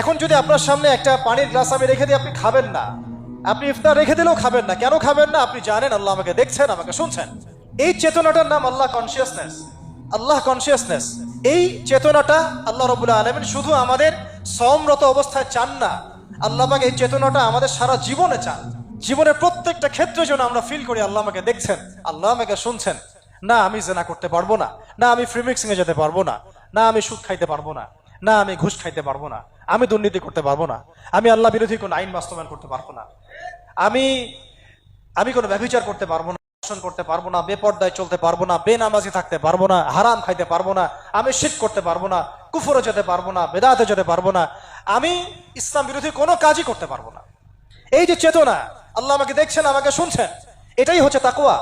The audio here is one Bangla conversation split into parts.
এখন যদি আপনার সামনে একটা পানির গ্লাস আমি রেখে দিই, আপনি খাবেন না। আপনি ইফতার রেখে দিলেও খাবেন না। কেন খাবেন না? আপনি জানেন, আল্লাহ আমাকে দেখছেন, আমাকে শুনছেন। এই চেতনাটার নাম আল্লাহ কনসিয়াসনেস আল্লাহ কনসিয়াসনেস এই চেতনাটা আল্লাহ রবুল্লাহ আলমিন শুধু আমাদের সমরত অবস্থায় চান না। আল্লাহ পাক এই চেতনাটা আমাদের সারা জীবনে চান। জীবনের প্রত্যেকটা ক্ষেত্রে যেন আমরা ফিল করি, আল্লাহ আমাকে দেখছেন, আল্লাহ আমাকে শুনছেন। না, আমি জেনা করতে পারব না। না, আমি ফ্রিমিক্সিং এ যেতে পারব না। না, আমি সুদ খাইতে পারব না। না, আমি ঘুষ খাইতে পারব না। আমি দুর্নীতি করতে পারব না। আমি আল্লাহ বিরোধী কোনো আইন বাস্তবায়ন করতে পারব না। আমি আমি কোনো ব্যভিচার করতে পারব না করতে পারব না, বেপর্দায় চলতে পারব না, বেনামাজি থাকতে পারব না, হারাম খাইতে পারব না, আমি শীত করতে পারব না, কুফরে যেতে পারব না, বেদাতে যেতে পারব না, আমি ইসলাম বিরোধী কোনো কাজই করতে পারব না। এই যে চেতনা, আল্লাহ আমাকে দেখছেন, আমাকে শুনছেন, এটাই হচ্ছে তাকুয়া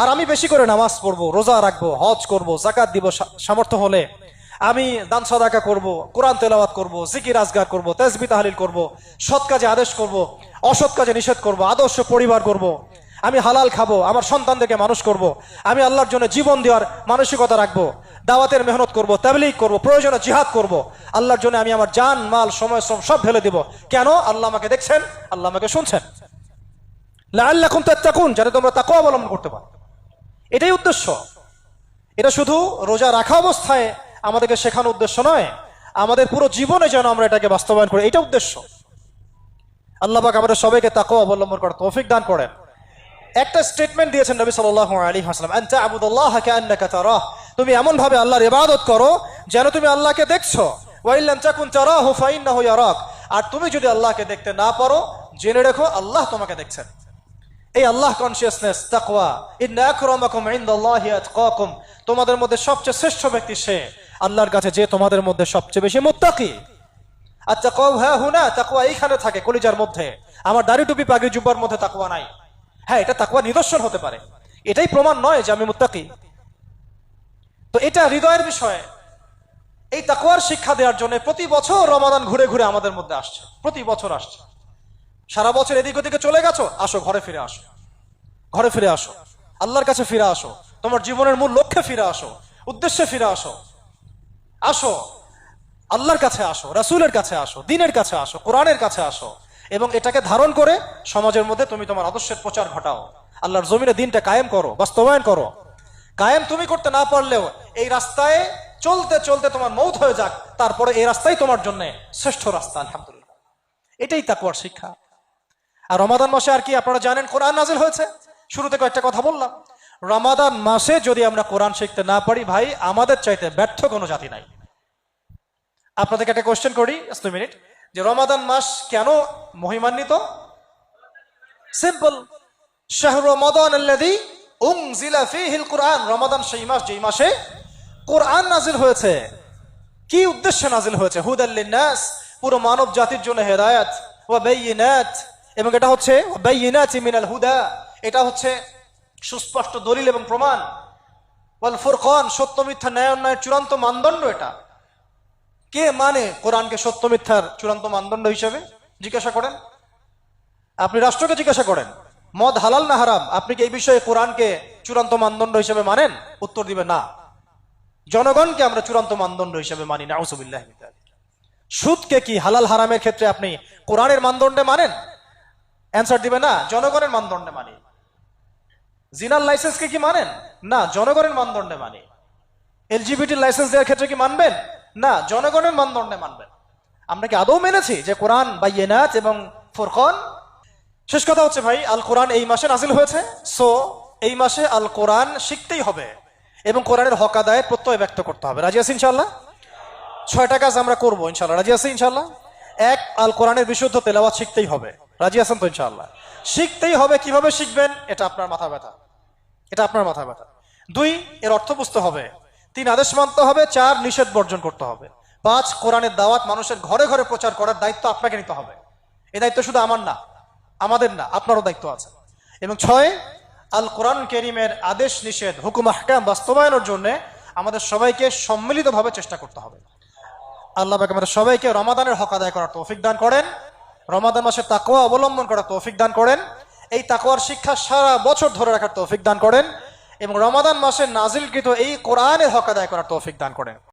আর আমি বেশি করে নামাজ পড়ব, রোজা রাখব, হজ করব জাকাত দিব সামর্থ্য হলে। আমি দান সদাকা করব, কোরআন তেলাওয়াত করব, জিকির আজগার করব, তেজবি তাহলিল করব, সৎ কাজে আদেশ করব, অসৎ কাজে নিষেধ করব, আদর্শ পরিবার করব, আমি হালাল খাব, আমার সন্তানদেরকে মানুষ করব, আমি আল্লাহর জন্য জীবন দেওয়ার মানসিকতা রাখব, দাওয়াতের মেহনত করব, তাবলিগ করব, প্রয়োজনে জিহাদ করব, আল্লাহর জন্য আমি আমার জান, মাল, সময়, শ্রম সব ফেলে দিব। কেন? আল্লাহ আমাকে দেখছেন, আল্লাহ আমাকে শুনছেন। লাল্লাকুম তাত্তাকুন, যাতে তোমরা তাকওয়া অবলম্বন করতে পারো। এটাই উদ্দেশ্য। এটা শুধু রোজা রাখা অবস্থায় আমাদেরকে শেখানো উদ্দেশ্য নয়। আমাদের পুরো জীবনে যেন আমরা এটাকে বাস্তবায়ন করি। এটা উদ্দেশ্য। আল্লাহ পাক আমাদের সবাইকে তাকওয়া অবলম্বন করার তৌফিক দান করেন। একটা স্টেটমেন্ট দিয়েছেন নবী সাল্লাল্লাহু আলাইহি ওয়াসাল্লাম, আনতা আবুদুল্লাহ তারাহ। তুমি এমন ভাবে আল্লাহর ইবাদত করো যেন তুমি আল্লাহকে দেখছ। আর তুমি যদি আল্লাহকে দেখতে না পারো, জেনে রেখো আল্লাহ তোমাকে দেখছেন। এই আল্লাহ কনসিয়াসনেস তাকওয়া তোমাদের মধ্যে সবচেয়ে শ্রেষ্ঠ ব্যক্তি সে। আল্লাহর কাছে যে তোমাদের মধ্যে সবচেয়ে বেশি মুত্তাকি। আর তাকওয়া হ্যাঁ হুনা, তাকওয়া এইখানে থাকে, কলিজার মধ্যে। আমার দাড়ি টুপি পাগড়ি জুব্বার মধ্যে তাকওয়া নাই। হ্যাঁ এটা তাকওয়া নিদর্শন হতে পারে। এটাই প্রমাণ নয় যে আমি মুত্তাকি। তো এটা হৃদয়ের বিষয়ে। এই তাকওয়ার শিক্ষা দেওয়ার জন্য প্রতি বছর রমাদান ঘুরে ঘুরে আমাদের মধ্যে আসছে। প্রতি বছর আসছে। সারা বছর এদিক ওদিকে চলে গেছো, আসো, ঘরে ফিরে আসো। ঘরে ফিরে আসো। আল্লাহর কাছে ফিরে আসো। তোমার জীবনের মূল লক্ষ্যে ফিরে আসো। উদ্দেশ্যে ফিরে আসো। আসো। আল্লাহর কাছে আসো, রাসূলের কাছে আসো, দিনের কাছে আসো, কোরআনের কাছে আসো এবং এটাকে ধারণ করে সমাজের মধ্যে তুমি তোমার আদর্শের প্রচার ঘটাও। আল্লাহর জমিনে দিনটা কায়েম করো, বাস্তবায়ন করো। কায়েম তুমি করতে না পারলেও এই রাস্তায় চলতে চলতে তোমার মৌত হয়ে যাক, তারপরে এই রাস্তাই তোমার জন্য শ্রেষ্ঠ রাস্তা, আলহামদুলিল্লাহ। এটাই তাকুয়ার শিক্ষা। আর রমাদান মাসে আর কি আপনারা জানেন কোরআন নাজিল হয়েছে? শুরুতে কয়েকটা কথা বললাম। রমাদান মাসে যদি আমরা কোরআন শিখতে না পারি, ভাই, আমাদের চাইতে ব্যর্থ কোনো জাতি নাই। আপনাদেরকে একটা কোয়েশ্চেন করি দু মিনিট যে রমাদান মাস কেন মহিমান্বিত? সিম্পল শাহরু রমাদান আল্লাযী উনজিলা ফীহিল কুরআন। রমাদান সেই মাস, যেই মাসে কোরআন নাজিল হয়েছে। কি উদ্দেশ্যে নাজিল হয়েছে? হুদাল্লিন নাস পুরো মানব জাতির জন্য হেদায়াত, ওয়া বাইয়িনাত। এবং এটা হচ্ছে বাইয়িনাতি মিনাল হুদা। এটা হচ্ছে সুস্পষ্ট দলিল এবং প্রমাণ। ওয়াল ফুরকান, সত্য মিথ্যা ন্যায় অন্যায়ের চূড়ান্ত মানদণ্ড এটা। কে মানে কোরআনকে সত্য মিথ্যার চূড়ান্ত মানদণ্ড হিসেবে? জিজ্ঞাসা করেন। আপনি রাষ্ট্রকে জিজ্ঞাসা করেন, মদ হালাল না হারাম? আপনি কি এই বিষয়ে কোরআনকে চূড়ান্ত মানদণ্ড হিসেবে মানেন? উত্তর দিবে না। জনগণকে আমরা চূড়ান্ত মানদণ্ড হিসেবে মানি না আউসুবিল্লাহ সুদকে কি হালাল হারামের ক্ষেত্রে আপনি কোরআনের মানদণ্ডে মানেন? অ্যান্সার দিবে না, জনগণের মানদণ্ডে মানি জিনার লাইসেন্সকে কি মানেন? না, জনগণের মানদণ্ডে মানি। এলজিবিটি লাইসেন্স দেওয়ার ক্ষেত্রে কি মানবেন? না, জনগণের মানদণ্ডে মানবেন। আমরা কি আদৌ মেনেছি যে কোরআন বা ইয়েনাত এবং ফুরকন? শেষ কথা হচ্ছে ভাই আল কোরআন এই মাসে নাজিল হয়েছে। সো এই মাসে আল কোরআন শিখতেই হবে এবং কোরআনের হক আদায় প্রত্যয় ব্যক্ত করতে হবে। রাজি ইনশাল্লাহ ছয়টা কাজ আমরা করব ইনশাল্লাহ রাজি ইনশাল্লাহ এক আল কোরআনের বিশুদ্ধ তেলাওয়াত শিখতেই হবে। রাজি আছেন তো ইনশাল্লাহ শিখতেই হবে কীভাবে শিখবেন, এটা আপনার মাথা ব্যথা। এটা আপনার মাথা ব্যথা। দুই, এর অর্থ বুঝতে হবে। তিন, আদেশ মানতে হবে। চার, নিষেধ বর্জন করতে হবে। পাঁচ, কোরআনের দাওয়াত মানুষের ঘরে ঘরে প্রচার করার দায়িত্ব আপনাকে নিতে হবে। এই দায়িত্ব শুধু আমার না, আমাদের না, আপনারও দায়িত্ব আছে। এবং ছয় আল কোরআন কেরিমের আদেশ, নিষেধ, হুকুম, আহকাম বাস্তবায়নের জন্য আমাদের সবাইকে সম্মিলিতভাবে চেষ্টা করতে হবে। আল্লাহ আমাদের সবাইকে রমাদানের হক আদায় করার তৌফিক দান করেন। রমাদান মাসে তাকোয়া অবলম্বন করার তৌফিক দান করেন। এই তাকোয়ার শিক্ষা সারা বছর ধরে রাখার তৌফিক দান করেন এবং রমাদান মাসে নাজিলকৃত এই কোরআনের হক আদায় করার তৌফিক দান করেন।